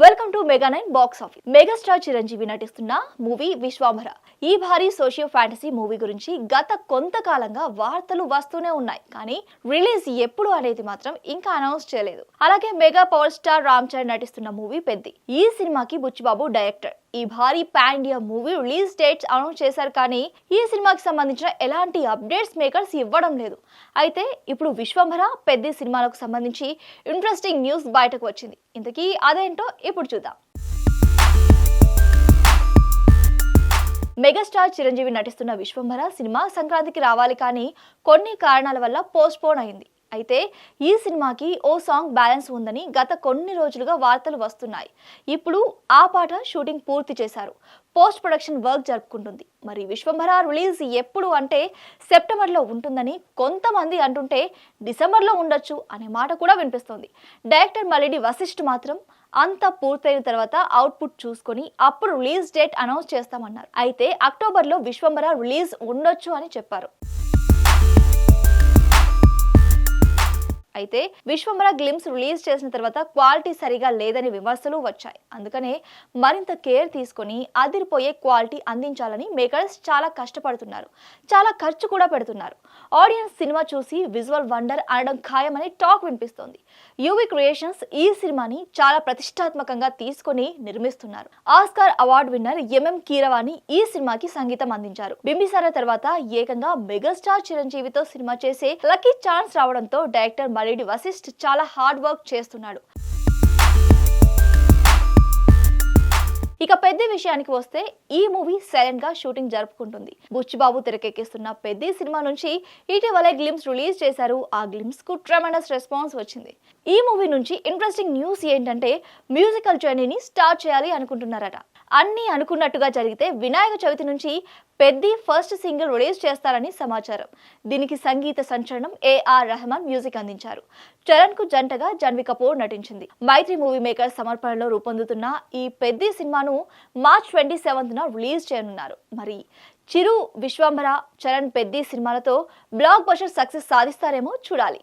Welcome to mega nine box office megastar Chiranjeevi నటిస్తున్న movie Vishwambhara. ఈ భారీ సోషియో ఫ్యాంటసీ మూవీ గురించి గత కొంతకాలంగా వార్తలు వస్తూనే ఉన్నాయి. కానీ రిలీజ్ ఎప్పుడు అనేది మాత్రం ఇంకా అనౌన్స్ చేయలేదు. అలాగే mega power star Ram Charan నటిస్తున్న మూవీ పెద్ది. ఈ సినిమాకి బుచ్చిబాబు డైరెక్టర్. ఈ భారీ pan India movie release dates announce చేశారు కానీ ఈ సినిమాకి సంబంధించిన ఎలాంటి అప్డేట్స్ మేకర్స్ ఇవ్వడం లేదు. అయితే ఇప్పుడు విశ్వంభర పెద్ద సినిమాలకు సంబంధించి ఇంట్రెస్టింగ్ న్యూస్ బయటకు వచ్చింది. ఇంతకీ అదేంటో ఇప్పుడు చూద్దాం. మెగాస్టార్ చిరంజీవి నటిస్తున్న విశ్వంభర సినిమా సంక్రాంతికి రావాలి కానీ కొన్ని కారణాల వల్ల పోస్ట్ పోన్ అయింది. అయితే ఈ సినిమాకి ఓ సాంగ్ బ్యాలెన్స్ ఉందని గత కొన్ని రోజులుగా వార్తలు వస్తున్నాయి. ఇప్పుడు ఆ పాట షూటింగ్ పూర్తి చేశారు. పోస్ట్ ప్రొడక్షన్ వర్క్ జరుపుకుంటుంది. మరి విశ్వంభర రిలీజ్ ఎప్పుడు అంటే సెప్టెంబర్లో ఉంటుందని కొంతమంది అంటుంటే డిసెంబర్లో ఉండొచ్చు అనే మాట కూడా వినిపిస్తోంది. డైరెక్టర్ మలిడి వశిష్ఠ్ మాత్రం అంతా పూర్తయిన తర్వాత అవుట్పుట్ చూసుకొని అప్పుడు రిలీజ్ డేట్ అనౌన్స్ చేస్తామన్నారు. అయితే అక్టోబర్లో విశ్వంభర రిలీజ్ ఉండొచ్చు అని చెప్పారు. అయితే విశ్వంబర గ్లిమ్స్ రిలీజ్ చేసిన తర్వాత క్వాలిటీ సరిగా లేదని విమర్శలు వచ్చాయి. అందుకనే మరింత కేర్ తీసుకొని అదిరిపోయే క్వాలిటీ అందించాలని మేకర్స్ చాలా కష్టపడుతున్నారు. చాలా ఖర్చు కూడా పెడుతున్నారు. ఆడియన్స్ సినిమా చూసి విజువల్ వండర్ అనడం ఖాయమని టాక్ వినిపిస్తోంది. యూవి క్రియేషన్స్ ఈ సినిమాని చాలా ప్రతిష్టాత్మకంగా తీసుకొని నిర్మిస్తున్నారు. Oscar award winner MM Keeravani ఈ సినిమాకి సంగీతం అందించారు. బింబిసార తర్వాత ఏకంగా మెగాస్టార్ చిరంజీవితో సినిమా చేసే లక్కీ ఛాన్స్ రావడంతో డైరెక్టర్ మలిడి వశిష్ఠ్ చాలా హార్డ్ వర్క్ చేస్తున్నాడు. ఇక పెద్ద విషయానికి వస్తే ఈ మూవీ సైలెంట్గా షూటింగ్ జరుపుకుంటుంది. బుచ్చిబాబు తెరకెక్కిస్తున్న పెద్ద సినిమా నుంచి ఇటీవలే గ్లిమ్స్ రిలీజ్ చేశారు. ఆ గ్లిమ్స్కు ట్రమెండస్ రెస్పాన్స్ వచ్చింది. ఈ మూవీ నుంచి ఇంట్రెస్టింగ్ న్యూస్ ఏంటంటే మ్యూజికల్ జర్నీని స్టార్ట్ చేయాలి అనుకుంటున్నారట. అన్నీ అనుకున్నట్టుగా జరిగితే వినాయక చవితి నుంచి పెద్ది ఫస్ట్ సింగిల్ రిలీజ్ చేస్తారని సమాచారం. దీనికి సంగీత సంచలనం ఏఆర్ రెహమాన్ మ్యూజిక్ అందించారు. చరణ్కు జంటగా జన్వి కపూర్ నటించింది. మైత్రి మూవీ మేకర్ సమర్పణలో రూపొందుతున్న ఈ పెద్ది సినిమాను మార్చ్ ట్వంటీ సెవెంత్న రిలీజ్ చేయనున్నారు. మరి చిరు విశ్వంభర చరణ్ పెద్ది సినిమాలతో బ్లాక్ బస్టర్ సక్సెస్ సాధిస్తారేమో చూడాలి.